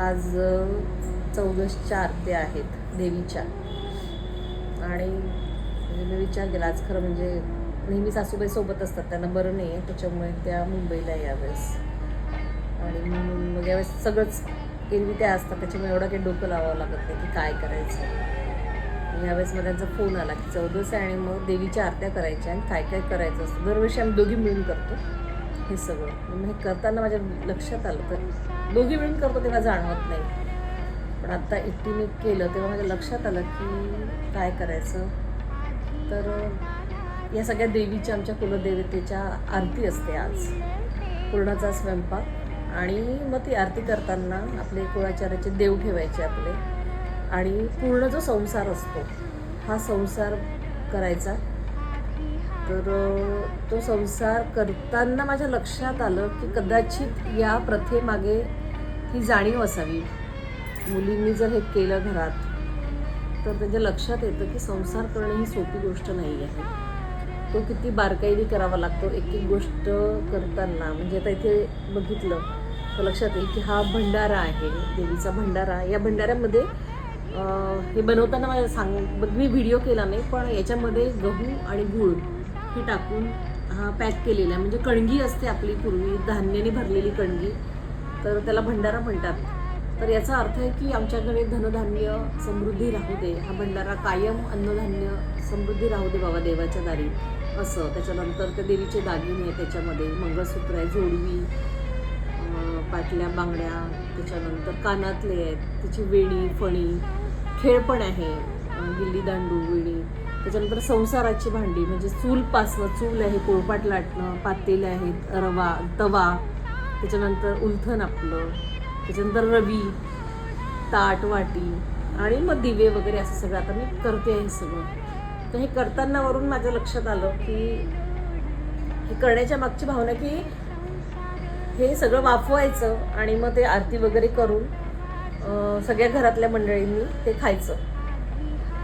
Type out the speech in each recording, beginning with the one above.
आज चौदसच्या आरत्या आहेत देवीच्या. आणि म्हणजे मी विचार केला आज खरं म्हणजे नेहमी सासूबाई सोबत असतात त्यांना बरं नाही आहे त्याच्यामुळे त्या मुंबईला यावेळेस आणि मग यावेळेस सगळंच एरवी त्या असतात त्याच्यामुळे एवढं काही डोकं लावावं लागत नाही की काय करायचं. यावेळेस मग त्यांचा फोन आला की चौदस आहे आणि मग देवीच्या आरत्या करायच्या आणि काय काय करायचं असतं. दरवर्षी आम्ही दोघी मिळून करतो हे सगळं. मग हे करताना माझ्या लक्षात आलं तर दोघी मिळून करतो तेव्हा जाणवत नाही. पण आता एकटीने केलं तेव्हा माझ्या लक्षात आलं की काय करायचं? तर या सगळ्या देवीच्या आमच्या कुलदेवतेच्या आरती असते आज. पूर्णाचा स्वयंपाक आणि मग ती आरती करताना आपले कुळाचार्याचे देव ठेवायचे आपले. आणि पूर्ण जो संसार असतो हा संसार करायचा. तर तो संसार करताना माझ्या लक्षात आलं की कदाचित या प्रथेमागे ही जाणीव असावी. मुलींनी जर हे केलं घरात तर त्यांच्या लक्षात येतं की संसार करणं ही सोपी गोष्ट नाही आहे. तो किती बारकाईने करावा लागतो एक एक गोष्ट करताना. म्हणजे आता इथे बघितलं तर लक्षात येईल की हा भंडारा आहे देवीचा भंडारा. या भंडाऱ्यामध्ये हे बनवताना माझ्या सांग बघ मी व्हिडिओ केला नाही पण याच्यामध्ये गहू आणि गूळ हे टाकून हा पॅक केलेला आहे. म्हणजे कणगी असते आपली पूर्वी धान्याने भरलेली कणगी. तर त्याला भंडारा म्हणतात. तर याचा अर्थ आहे की आमच्याकडे धनधान्य समृद्धी राहू दे. हा भंडारा कायम अन्नधान्य समृद्धी राहू दे बाबा देवाच्या दारी. असं. त्याच्यानंतर त्या देवीचे दागिने आहे त्याच्यामध्ये. मंगळसूत्र आहे जोडवी पाटल्या बांगड्या. त्याच्यानंतर कानातले आहेत. त्याची वेणी फणी खेळ पण आहे. गिल्ली दांडू वेणी. त्याच्यानंतर संसाराची भांडी. म्हणजे चूलपासनं चूल आहे पोळपाट लाटणं पातेले आहेत रवा तवा. त्याच्यानंतर उलथण आपलं त्याच्यानंतर रवी ताट वाटी आणि मग दिवे वगैरे असं सगळं. आता मी करते आहे हे सगळं. तर हे करताना वरून माझ्या लक्षात आलं की हे करण्याच्या मागची भावना की हे सगळं वाफवायचं आणि मग ते आरती वगैरे करून सगळ्या घरातल्या मंडळींनी ते खायचं.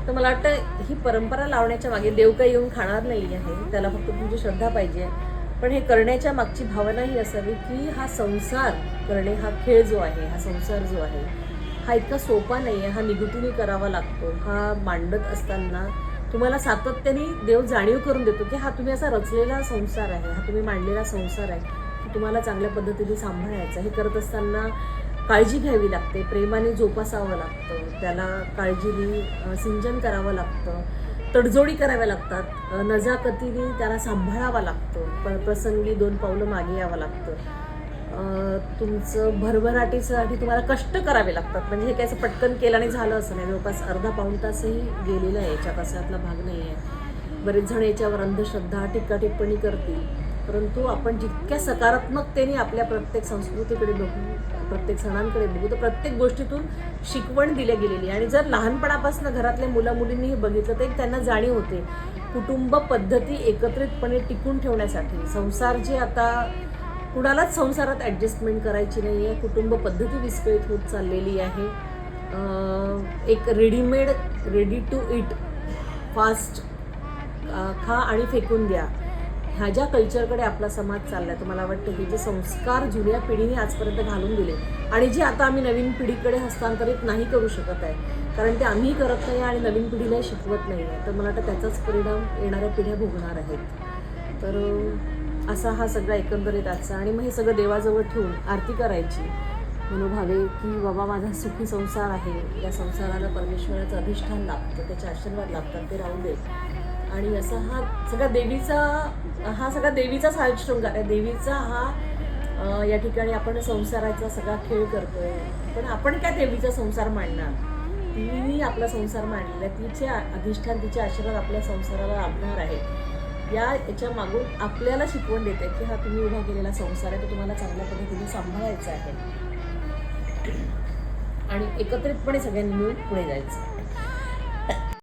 तर मला वाटतं ही परंपरा लावण्याच्या मागे देव काही येऊन खाणार नाही आहे त्याला फक्त तुमची श्रद्धा पाहिजे. पण हे करण्याच्या मागची भावना ही असावी की हा संसार करणे हा खेळ जो आहे हा संसार जो आहे हा इतका सोपा नाही आहे हा निगुतीने करावा लागतो हा मांडत असताना तुम्हाला सातत्याने देव जाणीव करून देतो की हा तुम्ही असा रचलेला संसार आहे हा तुम्ही मांडलेला संसार आहे की तुम्हाला चांगल्या पद्धतीने सांभाळायचा हे करत असताना काळजी घ्यावी लागते प्रेमाने जोपासावं लागतं त्याला काळजीने सिंचन करावं लागतं. तडजोडी कराव्या लागतात. नजाकतीने त्याला सांभाळावं लागतं. प प्रसंगी दोन पावलं मागे यावं लागतं. तुमचं भरभराटीसाठी तुम्हाला कष्ट करावे लागतात. म्हणजे हे काय असं पटकन केलं आणि झालं असं नाही. जवळपास अर्धा पाऊण तासही गेलेला आहे. याच्या असातला भाग नाही आहे बरेच जण याच्यावर अंधश्रद्धा टीका टिप्पणी करतील. परंतु आपण जितक्या सकारात्मकतेने आपल्या प्रत्येक संस्कृतीकडे बघू प्रत्येक सणांकडे बघू तर प्रत्येक गोष्टीतून शिकवण दिल्या गेलेली आहे. आणि जर लहानपणापासून घरातल्या मुला मुलींनी हे बघितलं तर एक त्यांना जाणीव होते कुटुंब पद्धती एकत्रितपणे टिकून ठेवण्यासाठी. संसार जे आता कुणालाच संसारात ॲडजस्टमेंट करायची नाही आहे कुटुंब पद्धती विस्कळीत होत चाललेली आहे. एक readymade ready to eat fast खा आणि फेकून द्या. ह्या ज्या कल्चरकडे आपला समाज चाललाय तर मला वाटतं हे जे संस्कार जुन्या पिढीने आजपर्यंत घालून दिले आणि जे आता आम्ही नवीन पिढीकडे हस्तांतरित नाही करू शकत आहे कारण ते आम्ही करत नाही आणि नवीन पिढीलाही शिकवत नाही आहे तर मला वाटतं त्याचाच परिणाम येणाऱ्या पिढ्या भोगणार आहेत. तर असा हा सगळा एकंदरीत आजचा आणि मग हे सगळं देवाजवळ ठेवून आरती करायची. मनोभावे की बाबा माझा सुखी संसार आहे या संसाराला परमेश्वराचं अधिष्ठान लाभतं त्याचे आशीर्वाद लाभतात ते राहू दे. आणि असा हा सगळा देवीचा हा सगळा देवीचाच हा शृंगार आहे देवीचा हा या ठिकाणी आपण संसाराचा सगळा खेळ करतोय. पण आपण काय देवीचा संसार मांडणार? तिने आपला संसार मांडलेला आहे. तिचे अधिष्ठान तिचे आशीर्वाद आपल्या संसाराला लाभणार आहे. या याच्या मागून आपल्याला शिकवण देते की हा तुम्ही उभा केलेला संसार आहे तो तुम्हाला चांगल्या पद्धतीने सांभाळायचा आहे. आणि एकत्रितपणे सगळ्यांनी मिळून पुढे जायचं.